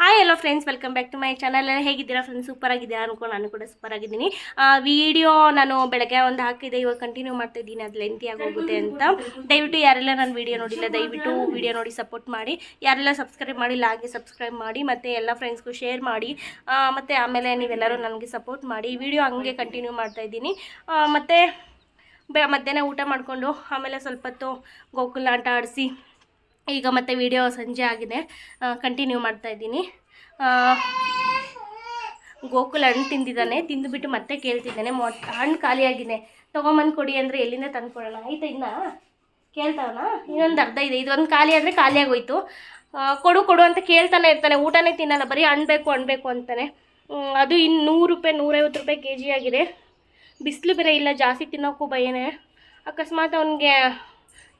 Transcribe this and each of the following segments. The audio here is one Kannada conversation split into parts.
Hi hello friends welcome back to my channel ಹೇಗಿದ್ದೀರಾ ಫ್ರೆಂಡ್ಸ್ ಸೂಪರ್ ಆಗಿದ್ದೀರಾ ಅನ್ಕೊಂಡು ನಾನು ಕೂಡ ಸೂಪರ್ ಆಗಿದ್ದೀನಿ. ವಿಡಿಯೋ ನಾನು ಬೆಳಗ್ಗೆ ಒಂದು ಹಾಕಿದೆ. ಇವಾಗ ಕಂಟಿನ್ಯೂ ಮಾಡ್ತಾ ಇದ್ದೀನಿ. ಅದು ಲೆಂತಿ ಆಗೋಗುತ್ತೆ ಅಂತ. ದಯವಿಟ್ಟು ಯಾರೆಲ್ಲ ನಾನು ವಿಡಿಯೋ ನೋಡಿಲ್ಲ, ದಯವಿಟ್ಟು ವಿಡಿಯೋ ನೋಡಿ ಸಪೋರ್ಟ್ ಮಾಡಿ. ಯಾರೆಲ್ಲ ಸಬ್ಸ್ಕ್ರೈಬ್ ಮಾಡಿಲ್ಲ, ಹಾಗೆ ಸಬ್ಸ್ಕ್ರೈಬ್ ಮಾಡಿ. ಮತ್ತು ಎಲ್ಲ ಫ್ರೆಂಡ್ಸ್ಗೂ ಶೇರ್ ಮಾಡಿ. ಮತ್ತು ಆಮೇಲೆ ನೀವೆಲ್ಲರೂ ನನಗೆ ಸಪೋರ್ಟ್ ಮಾಡಿ. ವಿಡಿಯೋ ಹಂಗೆ ಕಂಟಿನ್ಯೂ ಮಾಡ್ತಾ ಇದ್ದೀನಿ. ಮತ್ತು ಬೆ, ಮಧ್ಯಾಹ್ನ ಊಟ ಮಾಡಿಕೊಂಡು ಆಮೇಲೆ ಸ್ವಲ್ಪ ಹೊತ್ತು ಗೋಕುಲ ಆಟ ಆಡಿಸಿ ಈಗ ಮತ್ತೆ ವಿಡಿಯೋ ಸಂಜೆ ಆಗಿದೆ. ಕಂಟಿನ್ಯೂ ಮಾಡ್ತಾ ಇದ್ದೀನಿ. ಗೋಕುಲ್ ಹಣ್ಣು ತಿಂದಿದ್ದಾನೆ. ತಿಂದುಬಿಟ್ಟು ಮತ್ತೆ ಕೇಳ್ತಿದ್ದಾನೆ. ಮೊ, ಹಣ್ಣು ಖಾಲಿಯಾಗಿದೆ. ತೊಗೊಂಬಂದು ಕೊಡಿ ಅಂದರೆ ಎಲ್ಲಿಂದ ತಂದ್ಕೊಡೋಣ ಆಯ್ತಾ ಇನ್ನ? ಕೇಳ್ತಾವನ? ಇನ್ನೊಂದು ಅರ್ಧ ಇದೆ. ಇದೊಂದು ಖಾಲಿ ಆದರೆ ಖಾಲಿ ಆಗೋಯ್ತು. ಕೊಡು ಕೊಡು ಅಂತ ಕೇಳ್ತಾನೆ ಇರ್ತಾನೆ. ಊಟನೇ ತಿನ್ನಲ್ಲ. ಬರೀ ಹಣ್ಣು ಬೇಕು ಹಣ್ಣು ಬೇಕು ಅಂತಾನೆ. ಅದು ಇನ್ನು ನೂರು ರೂಪಾಯಿ, ನೂರೈವತ್ತು ರೂಪಾಯಿ ಕೆ ಜಿ ಆಗಿದೆ. ಬಿಸಿಲು ಬೇರೆ ಇಲ್ಲ. ಜಾಸ್ತಿ ತಿನ್ನೋಕ್ಕೂ ಭಯನೇ. ಅಕಸ್ಮಾತ್ ಅವನಿಗೆ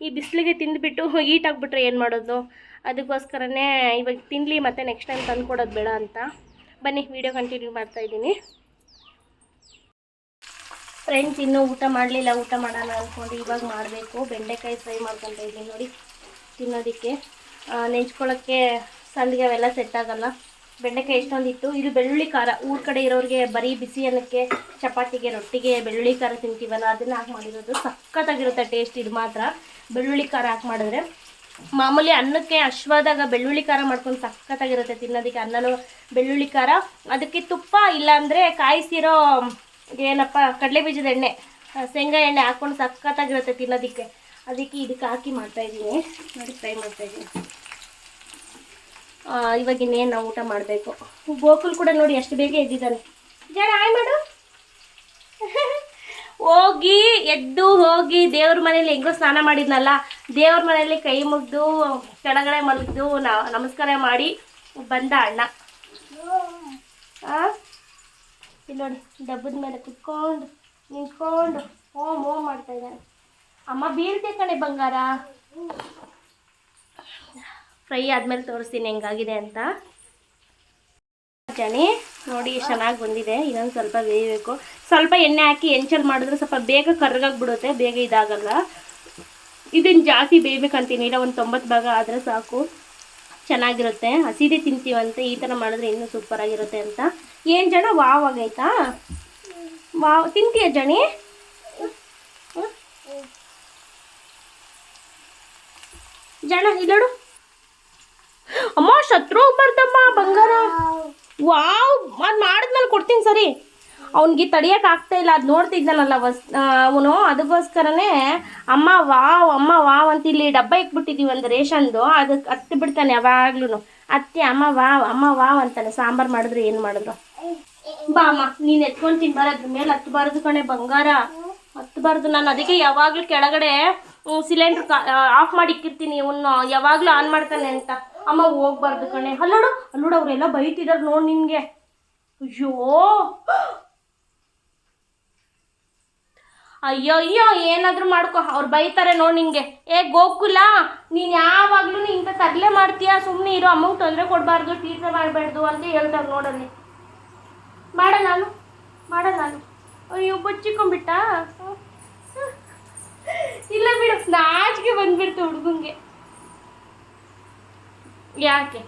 ಈ ಬಿಸಿಲಿಗೆ ತಿಂದುಬಿಟ್ಟು ಹೀಟ್ ಆಗಿಬಿಟ್ರೆ ಏನು ಮಾಡೋದು? ಅದಕ್ಕೋಸ್ಕರನೇ ಇವಾಗ ತಿನ್ನಲಿ ಮತ್ತು ನೆಕ್ಸ್ಟ್ ಟೈಮ್ ತಂದು ಕೊಡೋದು ಬೇಡ ಅಂತ. ಬನ್ನಿ ವಿಡಿಯೋ ಕಂಟಿನ್ಯೂ ಮಾಡ್ತಾ ಇದ್ದೀನಿ. ಫ್ರೆಂಡ್ಸ್ ಇನ್ನೂ ಊಟ ಮಾಡಲಿಲ್ಲ, ಊಟ ಮಾಡೋಣ ಅಂದ್ಕೊಂಡು ಇವಾಗ ಮಾಡಬೇಕು. ಬೆಂಡೆಕಾಯಿ ಫ್ರೈ ಮಾಡ್ಕೊತಾ ಇದ್ದೀನಿ ನೋಡಿ ತಿನ್ನೋದಕ್ಕೆ. ನೆಂಚ್ಕೊಳ್ಳೋಕ್ಕೆ ಸಂದಿಗೆ ಅವೆಲ್ಲ ಸೆಟ್ ಆಗಲ್ಲ. ಬೆಂಡೆಕಾಯಿ ಎಷ್ಟೊಂದಿತ್ತು? ಇದು ಬೆಳ್ಳುಳ್ಳಿ ಖಾರ. ಊರ ಕಡೆ ಇರೋರಿಗೆ ಬರೀ ಬಿಸಿ ಅನ್ನಕ್ಕೆ ಚಪಾತಿಗೆ, ರೊಟ್ಟಿಗೆ ಬೆಳ್ಳುಳ್ಳಿ ಖಾರ ತಿಂತೀವಲ್ಲ, ಅದನ್ನ ಹಾಕಿ ಮಾಡಿರೋದು ಸಖತ್ತಾಗಿರುತ್ತೆ ಟೇಸ್ಟ್ ಇದು ಮಾತ್ರ. ಬೆಳ್ಳುಳ್ಳಿ ಖಾರ ಹಾಕಿ ಮಾಡಿದ್ರೆ ಮಾಮೂಲಿ ಅನ್ನಕ್ಕೆ ಅಶ್ವಾದಾಗ ಬೆಳ್ಳುಳ್ಳಿ ಖಾರ ಮಾಡ್ಕೊಂಡು ಸಖತ್ತಾಗಿರುತ್ತೆ ತಿನ್ನೋದಕ್ಕೆ ಅನ್ನನೂ ಬೆಳ್ಳುಳ್ಳಿ ಖಾರ. ಅದಕ್ಕೆ ತುಪ್ಪ ಇಲ್ಲಾಂದರೆ ಕಾಯಿಸಿರೋ ಏನಪ್ಪ ಕಡಲೆ ಬೀಜದ ಎಣ್ಣೆ ಶೇಂಗಾ ಎಣ್ಣೆ ಹಾಕ್ಕೊಂಡು ಸಖತ್ತಾಗಿರುತ್ತೆ ತಿನ್ನೋದಕ್ಕೆ. ಅದಕ್ಕೆ ಇದಕ್ಕೆ ಹಾಕಿ ಮಾಡ್ತಾಯಿದ್ದೀನಿ ನೋಡಿ, ಫ್ರೈ ಮಾಡ್ತಾಯಿದ್ದೀನಿ ಇವಾಗ ಇನ್ನೇನು ನಾವು ಊಟ ಮಾಡಬೇಕು. ಗೋಕುಲ್ ಕೂಡ ನೋಡಿ ಎಷ್ಟು ಬೇಗ ಎದ್ದಿದ್ದಾನೆ. ಜನ ಆಯ್ ಮಾಡು. ಹೋಗಿ ಎದ್ದು ಹೋಗಿ ದೇವ್ರ ಮನೇಲಿ ಹೆಂಗೋ ಸ್ನಾನ ಮಾಡಿದ್ನಲ್ಲ, ದೇವ್ರ ಮನೇಲಿ ಕೈ ಮುಗ್ದು ಕೆಳಗಡೆ ಮಲಗಿದು ನಮಸ್ಕಾರ ಮಾಡಿ ಬಂದ ಅಣ್ಣ. ಇಲ್ಲಿ ನೋಡಿ, ಡಬ್ಬದ ಮೇಲೆ ಕುತ್ಕೊಂಡು, ನಿಂತ್ಕೊಂಡು ಓಮ್ ಓಮ್ ಮಾಡ್ತಾ ಇದ್ದಾನೆ. ಅಮ್ಮ ಬೀಳ್ತೆ ಕಣೆ ಬಂಗಾರ. ಫ್ರೈ ಆದ್ಮೇಲೆ ತೋರಿಸ್ತೀನಿ ಹೆಂಗಾಗಿದೆ ಅಂತ. ಜನಿ ನೋಡಿ, ಚೆನ್ನಾಗಿ ಬಂದಿದೆ. ಇನ್ನೊಂದು ಸ್ವಲ್ಪ ಬೇಯಬೇಕು. ಸ್ವಲ್ಪ ಎಣ್ಣೆ ಹಾಕಿ ಎಂಚಲ್ ಮಾಡಿದ್ರೆ ಸ್ವಲ್ಪ ಬೇಗ ಕರ್ಗಾಗ್ಬಿಡುತ್ತೆ ಬೇಗ ಇದಾಗಲ್ಲ. ಇದನ್ನು ಜಾಸ್ತಿ ಬೇಯಬೇಕಂತೀನಿಲ್ಲ ಒಂದು ತೊಂಬತ್ತು ಭಾಗ ಆದರೆ ಸಾಕು. ಚೆನ್ನಾಗಿರುತ್ತೆ, ಹಸಿದೇ ತಿಂತೀವಂತೆ, ಈ ಥರ ಮಾಡಿದ್ರೆ ಇನ್ನೂ ಸೂಪರ್ ಆಗಿರುತ್ತೆ ಅಂತ. ಏನು ಜನ? ವಾವ್ ಆಗೈತಾ? ವಾವ್, ತಿಂತೀಯ ಜಣಿ? ಜನ ಇಲ್ಲೋಡು ಅಮ್ಮ, ಶತ್ರು ಬರ್ತಮ್ಮ ಬಂಗಾರ. ವಾವ್, ಅದು ಮಾಡಿದ್ಮೇಲೆ ಕೊಡ್ತೀನಿ ಸರಿ. ಅವ್ನಿಗೆ ತಡಿಯಕ್ಕೆ ಆಗ್ತಾ ಇಲ್ಲ, ಅದು ನೋಡ್ತಿದ್ದಾನಲ್ಲ ವಸ್ ಅವನು ಅದಕ್ಕೋಸ್ಕರನೇ ಅಮ್ಮ ವಾವ್ ಅಮ್ಮ ವಾವ್ ಅಂತ ಇಲ್ಲಿ ಡಬ್ಬ ಇಟ್ಬಿಟ್ಟಿದ್ದೀವಿ ಒಂದು ರೇಷನ್ದು ಅದಕ್ಕೆ ಹತ್ತಿ ಬಿಡ್ತಾನೆ ಯಾವಾಗ್ಲೂ ಅತ್ತೆ, ಅಮ್ಮ ವಾವ್ ಅಮ್ಮ ವಾವ್ ಅಂತಾನೆ, ಸಾಂಬಾರು ಮಾಡಿದ್ರೆ, ಏನು ಮಾಡಿದ್ರು? ಬಾ ಅಮ್ಮ, ನೀನು ಎತ್ಕೊಂಡು ತಿನ್ಬಾರದ್ರ ಮೇಲೆ ಹತ್ತಬಾರ್ದು ಕಣೆ ಬಂಗಾರ. ಹತ್ತಬಾರ್ದು ನಾನು ಅದಕ್ಕೆ ಯಾವಾಗಲೂ ಕೆಳಗಡೆ ಸಿಲಿಂಡ್ರ್ ಆಫ್ ಮಾಡಿ ಇಕ್ಕಿರ್ತೀನಿ, ಇವನು ಯಾವಾಗಲೂ ಆನ್ ಮಾಡ್ತಾನೆ ಅಂತ. ಅಮ್ಮ ಹೋಗ್ಬಾರ್ದು ಕಣೆ. ಅಲ್ಲೋಡು ಅಲ್ಲೋಡು, ಅವರೆಲ್ಲ ಬೈತಿದಾರೆ ನೋಡಿ ನಿನಗೆ ಅಯ್ಯೋ! ಅಯ್ಯೋ ಅಯ್ಯೋ ಏನಾದರೂ ಮಾಡ್ಕೊ. ಅವ್ರು ಬೈತಾರೆ ನೋ ನಿಂಗೆ. ಏ, ಗೋಕುಲ, ನೀನು ಯಾವಾಗಲೂ ಇಂಥ ತರಲೆ ಮಾಡ್ತೀಯಾ? ಸುಮ್ಮನೆ ಇರೋ ಅಮೌಂಟ್ ತೊಂದರೆ ಕೊಡಬಾರ್ದು ಟೀಚರ್ ಮಾಡಬಾರ್ದು ಅಂತ ಹೇಳ್ತಾರೆ ನೋಡಲ್ಲಿ ಮಾಡ ನಾನು ಮಾಡ ನಾನು. ಅಯ್ಯೋ, ಬಚ್ಚಿಕೊಂಡ್ಬಿಟ್ಟ? ಇಲ್ಲ ಬಿಡು ನಾಚಿಗೆ ಬಂದ್ಬಿಡ್ತು ಹುಡುಗಂಗೆ. ಯಾಕೆ?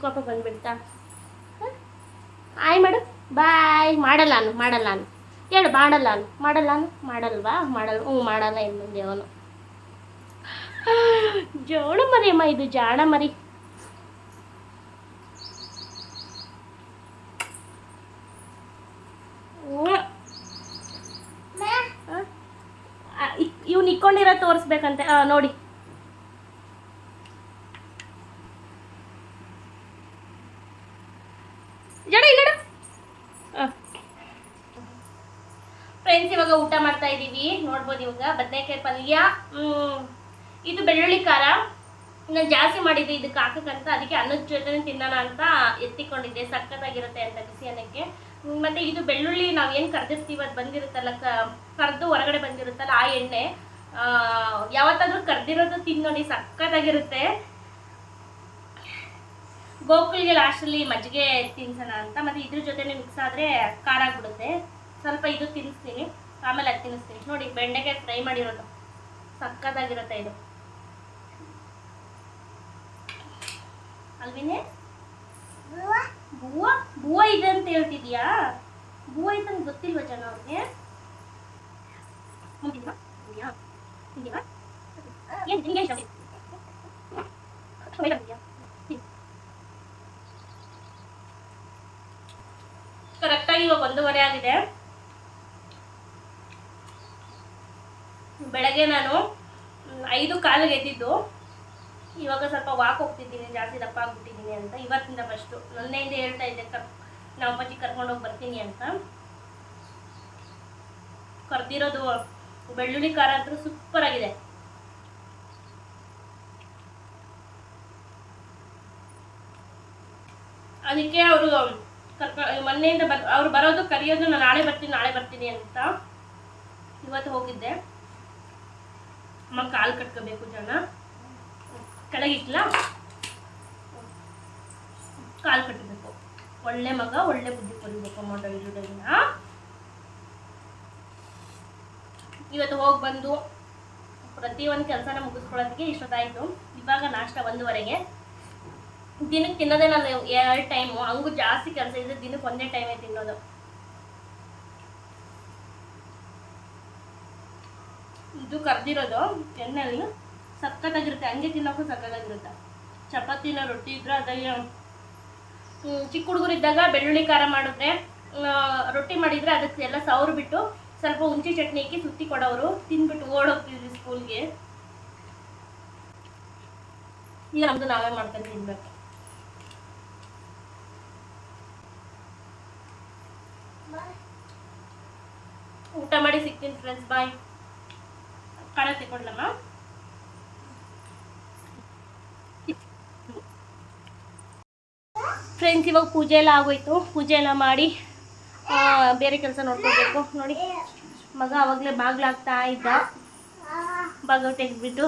ಕೋಪ ಬಂದ್ಬಿಡ್ತಾ? ಆಯ್ ಮಾಡು. ಬಾಯ್. ಮಾಡಲ್ಲ ನಾನು ಮಾಡಲ್ಲ ನಾನು. ಹೇಳು ಮಾಡಲ್ಲ ಅನು ಮಾಡಲ್ಲ ಅನು ಮಾಡಲ್ವಾ? ಮಾಡಲ್ ಹ್ಞೂ ಮಾಡಲ್ಲ ಇನ್ನು ದೇವನು ಜೋಳ ಮರಿ ಅಮ್ಮ ಇದು ಜಾಣ ಮರಿ. ಇವ್ನು ಇಕ್ಕೊಂಡಿರೋ ತೋರಿಸ್ಬೇಕಂತೆ. ನೋಡಿ ಜಡ ಇಲ್ಲ ಫ್ರೆಂಡ್ಸ್ ಇವಾಗ ಊಟ ಮಾಡ್ತಾ ಇದ್ದೀವಿ ನೋಡ್ಬೋದು ಇವಾಗ ಬದನೆಕಾಯಿ ಪಲ್ಯ ಇದು ಬೆಳ್ಳುಳ್ಳಿ ಖಾರ. ನಾನು ಜಾಸ್ತಿ ಮಾಡಿದ್ದೆ ಇದಕ್ಕೆ ಹಾಕಕ್ಕಂತ ಅದಕ್ಕೆ ಅನ್ನದ ಜೊತೆ ತಿನ್ನೋಣ ಅಂತ ಎತ್ತಿಕೊಂಡಿದ್ದೆ. ಸಕ್ಕತ್ತಾಗಿರುತ್ತೆ ಅಂತ ಬಿಸಿ ಅನ್ನಕ್ಕೆ. ಮತ್ತು ಇದು ಬೆಳ್ಳುಳ್ಳಿ ನಾವು ಏನು ಕರೆದಿರ್ತೀವಿ, ಅದು ಬಂದಿರುತ್ತಲ್ಲ ಕರೆದು ಹೊರಗಡೆ ಬಂದಿರುತ್ತಲ್ಲ, ಆ ಎಣ್ಣೆ ಯಾವತ್ತಾದರೂ ಕರ್ದಿರೋದು ತಿನ್ನೋಡಿ ಸಖತ್ತಾಗಿರುತ್ತೆ ಗೋಕುಲ್ಗೆ ಲಾಸ್ಟಲ್ಲಿ ಮಜ್ಜಿಗೆ ತಿನ್ಸೋಣ ಅಂತ, ಮತ್ತೆ ಇದ್ರ ಜೊತೆನೆ ಮಿಕ್ಸ್ ಆದರೆ ಖಾರ ಆಗ್ಬಿಡುತ್ತೆ. ಸ್ವಲ್ಪ ಇದು ತಿನ್ನಿಸ್ತೀನಿ. ಆಮೇಲೆ ಅದು ತಿನ್ನಿಸ್ತೀನಿ. ನೋಡಿ, ಬೆಂಡೆಕಾಯಿ ಫ್ರೈ ಮಾಡಿರೋದು. ಸಕ್ಕತ್ತಾಗಿರುತ್ತೆ ಇದು. ಅಲ್ವಿನೇ? ಬೂವ ಬೂವ ಇದೆ ಅಂತ ಹೇಳ್ತಿದ್ಯಾ ಬೂವ ಇದೆ ಅಂತ ಗೊತ್ತಿಲ್ವಾ ಜನ ಅವ್ರಿಗೆ? ಕರೆಕ್ಟಾಗಿ ಇವಾಗ ಒಂದೂವರೆ ಆಗಿದೆ. ಬೆಳಗ್ಗೆ ನಾನು ಐದು ಕಾಲಿಗೆ ಎದ್ದಿದ್ದು. ಇವಾಗ ಸ್ವಲ್ಪ ವಾಕ್ ಹೋಗ್ತಿದ್ದೀನಿ, ಜಾಸ್ತಿ ದಪ್ಪ ಆಗ್ಬಿಟ್ಟಿದ್ದೀನಿ ಅಂತ. ಇವತ್ತಿಂದ ಫಸ್ಟು ನನ್ನೆಯಿಂದ ಹೇಳ್ತಾ ಇದ್ದೆ, ಕರ್, ನಮ್ಮ ಅಪ್ಪಾಜಿ ಕರ್ಕೊಂಡೋಗಿ ಬರ್ತೀನಿ ಅಂತ. ಕರ್ದಿರೋದು ಬೆಳ್ಳುಳ್ಳಿ ಖಾರ ಅಂತೂ ಸೂಪರ್ ಆಗಿದೆ. ಅದಕ್ಕೆ ಅವರು ಕರ್ಕ, ಮೊನ್ನೆಯಿಂದ ಬರ್, ಅವ್ರು ಬರೋದು ಕರೆಯೋದು, ನಾನು ನಾಳೆ ಬರ್ತೀನಿ ನಾಳೆ ಬರ್ತೀನಿ ಅಂತ ಇವತ್ತು ಹೋಗಿದ್ದೆ. ಅಮ್ಮ ಕಾಲು ಕಟ್ಕೋಬೇಕು ಜನ. ಕೆಳಗಿಟ್ಲ? ಕಾಲು ಕಟ್ಟಬೇಕು ಒಳ್ಳೆ ಮಗ, ಒಳ್ಳೆ ಬುದ್ಧಿ ಕೊಡಬೇಕು ಅಮ್ಮ ಡೈಲಿ ಡೈಲಿನ ಇವತ್ತು ಹೋಗಿ ಬಂದು ಪ್ರತಿಯೊಂದು ಕೆಲಸನ ಮುಗಿಸ್ಕೊಳ್ಳೋದಕ್ಕೆ ಇಷ್ಟೊತ್ತಾಯಿತು. ಇವಾಗ ನಾಷ್ಟ ಒಂದುವರೆಗೆ. ದಿನಕ್ಕೆ ತಿನ್ನೋದೇ ನಾನು ಎರಡು ಟೈಮು ಹಂಗೂ ಜಾಸ್ತಿ ಕೆಲಸ ಇದ್ದರೆ ದಿನಕ್ಕೆ ಒಂದೇ ಟೈಮೇ ತಿನ್ನೋದು. ಇದು ಕರೆದಿರೋದು ಎಣ್ಣೆಯಲ್ಲಿ ಸಕ್ಕತ್ತಾಗಿರುತ್ತೆ ಹಂಗೆ ತಿನ್ನೋಕ್ಕೂ ಸಕ್ಕತ್ತಾಗಿರುತ್ತೆ. ಚಪಾತಿನ ರೊಟ್ಟಿ ಇದ್ರೆ ಅದ್ರಲ್ಲಿ ಚಿಕ್ಕ ಹುಡುಗರು ಇದ್ದಾಗ ಬೆಳ್ಳುಳ್ಳಿ ಖಾರ ಮಾಡಿದ್ರೆ ರೊಟ್ಟಿ ಮಾಡಿದ್ರೆ ಅದಕ್ಕೆ ಎಲ್ಲ ಸವ್ರು ಬಿಟ್ಟು ಸ್ವಲ್ಪ ಹುಂಚಿ ಚಟ್ನಿ ಹಾಕಿ ಸುತ್ತಿ ಕೊಡೋರು ತಿಂದ್ಬಿಟ್ಟು ಓಡೋಗ್ತಿದ್ವಿ ಸ್ಕೂಲ್ಗೆ. ಈಗ ನಮ್ದು ನಾವೇ ಮಾಡ್ಕೊಂಡು ತಿನ್ಬೇಕು. ಊಟ ಮಾಡಿ ಸಿಗ್ತೀನಿ ಫ್ರೆಂಡ್ಸ್ ಬಾಯ್ ತಗೊಂಡ್ಲಮ್ಮ ಫ್ರೆಂಡ್ಸ್ ಇವಾಗ ಪೂಜೆ ಎಲ್ಲ ಆಗೋಯ್ತು. ಪೂಜೆ ಎಲ್ಲ ಮಾಡಿ ಬೇರೆ ಕೆಲಸ ನೋಡ್ಕೋಬೇಕು. ನೋಡಿ, ಮಗ ಅವಾಗಲೇ ಬಾಗ್ಲಾಗ್ತಾ ಇದ್ದ. ಬಾಗ ತೆಗೆದ್ಬಿಟ್ಟು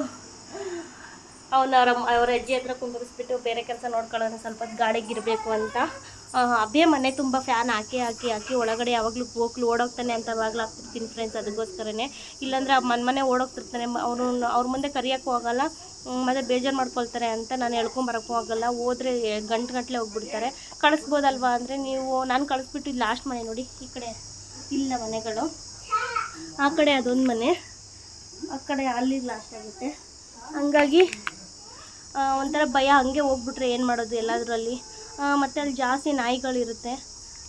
ಅವನ ಅವರ ಅವರ ಅಜ್ಜಿ ಹತ್ರ ಕುಂದಿರಿಸ್ಬಿಟ್ಟು ಬೇರೆ ಕೆಲಸ ನೋಡ್ಕೊಳ್ಳೋಣ, ಸ್ವಲ್ಪ ಗಾಡಿಗಿರಬೇಕು ಅಂತ. ಅಭಯ ಮನೆ ತುಂಬ ಫ್ಯಾನ್ ಹಾಕಿ ಹಾಕಿ ಹಾಕಿ ಒಳಗಡೆ ಯಾವಾಗಲೂ ಹೋಗ್ಲು ಓಡೋಗ್ತಾನೆ ಅಂತ ಬಾಗ್ಲಾಗ್ತಿರ್ತೀನಿ ಫ್ರೆಂಡ್ಸ್ ಅದಕ್ಕೋಸ್ಕರನೇ. ಇಲ್ಲಾಂದ್ರೆ ಮನೆ ಮನೆ ಓಡೋಗ್ತಿರ್ತಾನೆ. ಅವರು ಅವ್ರ ಮುಂದೆ ಕರಿಯೋಕ್ಕೂ ಆಗಲ್ಲ. ಮತ್ತು ಬೇಜಾರು ಮಾಡ್ಕೊಳ್ತಾರೆ ಅಂತ ನಾನು ಹೇಳ್ಕೊಂಬರಕ್ಕೂ ಆಗಲ್ಲ. ಹೋದರೆ ಗಂಟು ಗಂಟಲೆ ಹೋಗ್ಬಿಡ್ತಾರೆ. ಕಳಿಸ್ಬೋದಲ್ವಾ ಅಂದರೆ ನೀವು, ನಾನು ಕಳಿಸ್ಬಿಟ್ಟು ಇದು ಲಾಸ್ಟ್ ಮನೆ ನೋಡಿ. ಈ ಕಡೆ ಇಲ್ಲ ಮನೆಗಳು. ಆ ಕಡೆ ಅದೊಂದು ಮನೆ. ಆ ಕಡೆ ಅಲ್ಲಿ ಲಾಸ್ಟ್ ಆಗುತ್ತೆ. ಹಂಗಾಗಿ ಒಂಥರ ಭಯ ಹಂಗೆ ಹೋಗ್ಬಿಟ್ರೆ ಏನು ಮಾಡೋದು ಎಲ್ಲದರಲ್ಲಿ. ಮತ್ತು ಅಲ್ಲಿ ಜಾಸ್ತಿ ನಾಯಿಗಳಿರುತ್ತೆ.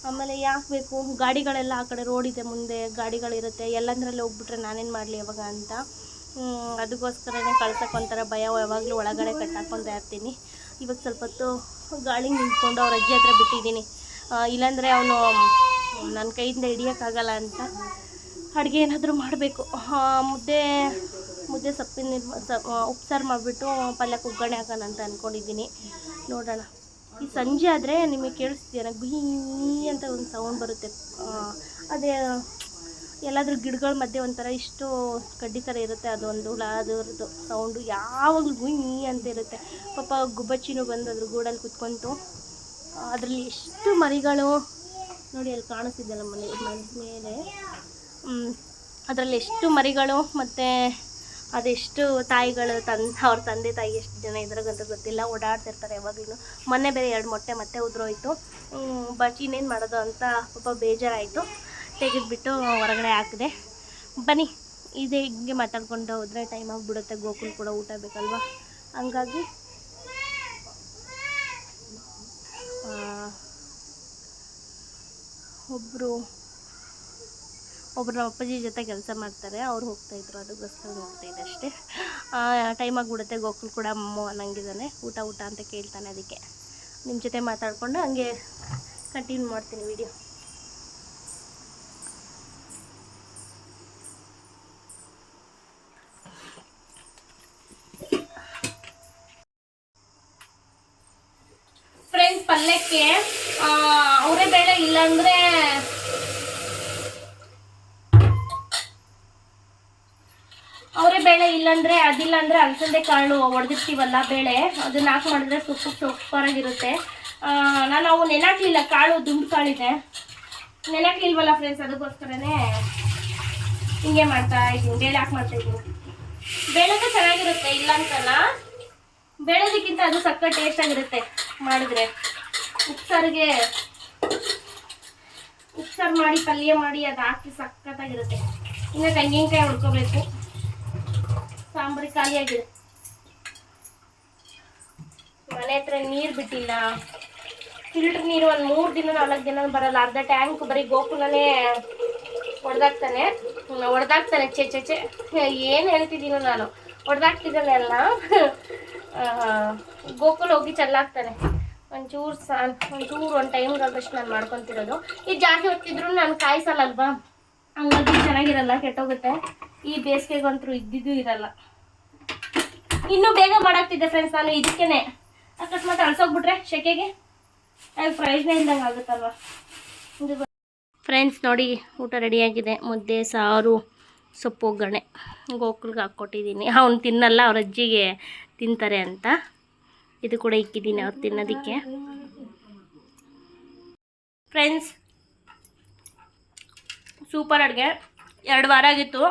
ಆಮೇಲೆ ಯಾಕೆ ಬೇಕು? ಗಾಡಿಗಳೆಲ್ಲ ಆ ಕಡೆ ರೋಡ್ ಇದೆ ಮುಂದೆ, ಗಾಡಿಗಳಿರುತ್ತೆ. ಎಲ್ಲಂದ್ರಲ್ಲಿ ಹೋಗ್ಬಿಟ್ರೆ ನಾನೇನು ಮಾಡಲಿ ಯಾವಾಗ ಅಂತ. ಅದಕ್ಕೋಸ್ಕರನೇ ಕಳ್ಸಕ್ಕೆ ಒಂಥರ ಭಯ. ಯಾವಾಗಲೂ ಒಳಗಡೆ ಕಟ್ಟಾಕೊಂತ ಇರ್ತೀನಿ. ಇವಾಗ ಸ್ವಲ್ಪ ಹೊತ್ತು ಗಾಳಿ ನಿಂತ್ಕೊಂಡು ಅವ್ರ ಅಜ್ಜಿ ಹತ್ರ ಬಿಟ್ಟಿದ್ದೀನಿ. ಇಲ್ಲಾಂದರೆ ಅವನು ನನ್ನ ಕೈಯಿಂದ ಹಿಡಿಯೋಕ್ಕಾಗಲ್ಲ ಅಂತ ಅಡುಗೆ ಏನಾದರೂ ಮಾಡಬೇಕು. ಮುದ್ದೆ ಮುದ್ದೆ ಸೊಪ್ಪಿನ ಸ ಉಪ್ಸಾರು ಮಾಡಿಬಿಟ್ಟು ಪಲ್ಯಕ್ಕೆ ಒಗ್ಗರಣೆ ಹಾಕೋಣ ಅಂತ ಅಂದ್ಕೊಂಡಿದ್ದೀನಿ ನೋಡೋಣ. ಈ ಸಂಜೆ ಆದರೆ ನಿಮಗೆ ಕೇಳಿಸ್ತೀರ ಗುಹಿ ಅಂತ ಒಂದು ಸೌಂಡ್ ಬರುತ್ತೆ. ಅದೇ, ಎಲ್ಲಾದರೂ ಗಿಡಗಳ ಮಧ್ಯೆ ಒಂಥರ ಇಷ್ಟು ಕಡ್ಡಿ ಥರ ಇರುತ್ತೆ, ಅದೊಂದು ಹುಳ ಅದರದ್ದು ಸೌಂಡು ಯಾವಾಗಲೂ ಗುಹಿ ಅಂತ ಇರುತ್ತೆ. ಪಾಪ ಗುಬ್ಬಚ್ಚಿನೂ ಬಂದು ಅದ್ರ ಗೂಡಲ್ಲಿ ಕುತ್ಕೊಂತು. ಅದರಲ್ಲಿ ಎಷ್ಟು ಮರಿಗಳು ನೋಡಿ ಅಲ್ಲಿ ಕಾಣಿಸ್ತಿದ್ದಲ್ಲ ಮನೆ ಮನೆ ಮೇಲೆ. ಅದರಲ್ಲಿ ಎಷ್ಟು ಮರಿಗಳು ಮತ್ತು ಅದೆಷ್ಟು ತಾಯಿಗಳು ತನ್, ಅವ್ರ ತಂದೆ ತಾಯಿ ಎಷ್ಟು ಜನ ಇದ್ರಾಗಂತ ಗೊತ್ತಿಲ್ಲ, ಓಡಾಡ್ತಿರ್ತಾರೆ ಯಾವಾಗಲೂ ಮೊನ್ನೆ ಬೇರೆ ಎರಡು ಮೊಟ್ಟೆ ಮತ್ತೆ ಉದುರೋಯ್ತು. ಬಟ್ ಇನ್ನೇನು ಮಾಡೋದು ಅಂತ ಪಾಪ ಬೇಜಾರಾಯಿತು. ತೆಗೆದುಬಿಟ್ಟು ಹೊರಗಡೆ ಹಾಕಿದೆ. ಬನ್ನಿ, ಇದೇ ಹಿಂಗೆ ಮಾತಾಡ್ಕೊಂಡು ಹೋದರೆ ಟೈಮ್ ಆಗಿಬಿಡುತ್ತೆ. ಗೋಕುಲ್ ಕೂಡ ಊಟ ಬೇಕಲ್ವಾ? ಹಂಗಾಗಿ ಒಬ್ಬರು ನಮ್ಮ ಅಪ್ಪಾಜಿ ಜೊತೆ ಕೆಲಸ ಮಾಡ್ತಾರೆ, ಅವ್ರು ಹೋಗ್ತಾ ಇದ್ರು ಅದಕ್ಕೋಸ್ಕರ ನೋಡ್ತಾ ಇದ್ದೆ ಅಷ್ಟೇ. ಟೈಮ್ ಆಗಿಬಿಡುತ್ತೆ, ಗೋಕುಲ್ ಕೂಡ ಅಮ್ಮ ಅನ್ನಂಗಿದ್ದಾನೆ, ಊಟ ಊಟ ಅಂತ ಕೇಳ್ತಾನೆ ಅದಕ್ಕೆ. ನಿಮ್ಮ ಜೊತೆ ಮಾತಾಡಿಕೊಂಡು ಹಂಗೆ ಕಂಟಿನ್ಯೂ ಮಾಡ್ತೀನಿ ವಿಡಿಯೋ ಫ್ರೆಂಡ್ಸ್ ಪಲ್ಯಕ್ಕೆ ಅವರೇ ಬೇಳೆ ಇಲ್ಲಾಂದ್ರೆ ಬೇಳೆ ಇಲ್ಲಾಂದ್ರೆ ಅದಿಲ್ಲ ಅಂದ್ರೆ ಅಲಸಂದೆ ಕಾಳು ಒಡೆದಿರ್ತೀವಲ್ಲ ಬೇಳೆ, ಅದನ್ನ ಹಾಕಿ ಮಾಡಿದ್ರೆ ಸೊಪ್ಪು ಸೂಪರಾಗಿರುತ್ತೆ. ನಾನು ಅವು ನೆನಾಕ್ಲಿಲ್ಲ, ಕಾಳು, ದುಂಡು ಕಾಳಿದೆ. ನೆನಾಕ್ಲಿಲ್ವಲ್ಲ ಫ್ರೆಂಡ್ಸ್ ಅದಕ್ಕೋಸ್ಕರನೇ ಹಿಂಗೆ ಮಾಡ್ತಾ ಇದ್ದೀನಿ, ಬೇಳೆ ಹಾಕಿ ಮಾಡ್ತಾ ಇದ್ದೀನಿ. ಬೇಳೆಗೆ ಚೆನ್ನಾಗಿರುತ್ತೆ ಇಲ್ಲ ಅಂತಲ್ಲ ಬೇಳೆದಕ್ಕಿಂತ ಅದು ಸಕ್ಕ ಟೇಸ್ಟ್ ಆಗಿರುತ್ತೆ ಮಾಡಿದ್ರೆ. ಉಪ್ಸಾರಿಗೆ, ಉಪ್ಸಾರು ಮಾಡಿ ಪಲ್ಯ ಮಾಡಿ ಅದು ಹಾಕಿ ಸಕ್ಕತ್ತಾಗಿರುತ್ತೆ ಇನ್ನು ತೆಂಗಿನಕಾಯಿ ಹುಡ್ಕೋಬೇಕು ಸಾಂಬಾರಿ ಖಾಲಿಯಾಗಿದೆ ಮನೆ ಹತ್ರ ನೀರು ಬಿಟ್ಟಿಲ್ಲ. ಫಿಲ್ಟರ್ ನೀರು ಒಂದು ಮೂರು ದಿನ, ನಾಲ್ಕು ದಿನ ಬರಲ್ಲ. ಅರ್ಧ ಟ್ಯಾಂಕ್ ಬರೀ ಗೋಕುಲನೇ ಹೊಡೆದಾಕ್ತಾನೆ ಹೊಡೆದಾಕ್ತಾನೆ ಚೆ ಚೆ ಚೆ ಏನು ಹೇಳ್ತಿದ್ದೀನೋ ನಾನು. ಹೊಡೆದಾಕ್ತಿದ್ದಾನೆ ಅಲ್ಲ. ಗೋಕುಲ್ ಹೋಗಿ ಚೆಲ್ಲಾಕ್ತಾನೆ. ಒಂಚೂರು ಸಾ, ಒಂಚೂರು ಒಂದು ಟೈಮ್ಗೆ ಆಗಷ್ಟು ನಾನು ಮಾಡ್ಕೊತಿರೋದು. ಇದು ಜಾಸ್ತಿ ಹೊತ್ತಿದ್ರು ನಾನು ಕಾಯಿಸಲ್ಲಲ್ವಾ? ಹಂಗಾಗಿ ಚೆನ್ನಾಗಿರಲ್ಲ, ಕೆಟ್ಟೋಗುತ್ತೆ. ಈ ಬೇಸಿಗೆಗಂತೂ ಇದ್ದಿದ್ದು ಇರಲ್ಲ. ಇನ್ನೂ ಬೇಗ ಮಾಡಾಕ್ತಿದ್ದೆ ಫ್ರೆಂಡ್ಸ್ ನಾನು ಇದಕ್ಕೇನೆ. ಅಕಸ್ಮಾತ್ ಅಳ್ಸೋಗ್ಬಿಟ್ರೆ ಶೆಕೆಗೆ. ಅದು ಪ್ರಯೋಜನ ಇಲ್ದಂಗೆ ಆಗುತ್ತಲ್ವ? ಫ್ರೆಂಡ್ಸ್ ನೋಡಿ, ಊಟ ರೆಡಿಯಾಗಿದೆ ಮುದ್ದೆ, ಸಾರು, ಸೊಪ್ಪು, ಒಗ್ಗರಣೆ. ಗೋಕುಲ್ಗೆ ಹಾಕ್ಕೊಟ್ಟಿದ್ದೀನಿ. ಅವ್ನು ತಿನ್ನಲ್ಲ, ಅವ್ರ ಅಜ್ಜಿಗೆ ತಿಂತಾರೆ ಅಂತ. ಇದು ಕೂಡ ಇಕ್ಕಿದ್ದೀನಿ ಅವ್ರು ತಿನ್ನೋದಕ್ಕೆ. ಫ್ರೆಂಡ್ಸ್ ಸೂಪರ್ ಅಡುಗೆ. ಎರಡು ವಾರ ಆಗಿತ್ತು.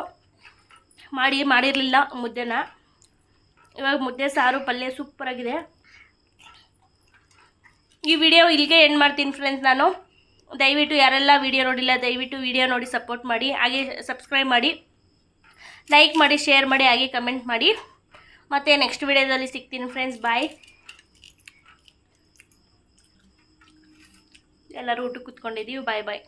ಮಾಡಿ, ಮಾಡಿರಲಿಲ್ಲ ಮುದ್ದೆನ. ಇವಾಗ ಮುದ್ದೆ, ಸಾರು, ಪಲ್ಯ ಸೂಪರಾಗಿದೆ ಈ ವಿಡಿಯೋ ಇಲ್ಲಿಗೆ ಎಂಡ್ ಮಾಡ್ತೀನಿ ಫ್ರೆಂಡ್ಸ್ ನಾನು. ದಯವಿಟ್ಟು ಯಾರೆಲ್ಲ ವಿಡಿಯೋ ನೋಡಿಲ್ಲ, ದಯವಿಟ್ಟು ವಿಡಿಯೋ ನೋಡಿ ಸಪೋರ್ಟ್ ಮಾಡಿ, ಹಾಗೆ ಸಬ್ಸ್ಕ್ರೈಬ್ ಮಾಡಿ. ಲೈಕ್ ಮಾಡಿ ಶೇರ್ ಮಾಡಿ, ಹಾಗೆ ಕಮೆಂಟ್ ಮಾಡಿ. ಮತ್ತು ನೆಕ್ಸ್ಟ್ ವಿಡಿಯೋದಲ್ಲಿ ಸಿಗ್ತೀನಿ ಫ್ರೆಂಡ್ಸ್ ಬಾಯ್ ಎಲ್ಲರೂ ಊಟಕ್ಕೆ ಕೂತ್ಕೊಂಡಿದ್ದೀವಿ ಬಾಯ್ ಬಾಯ್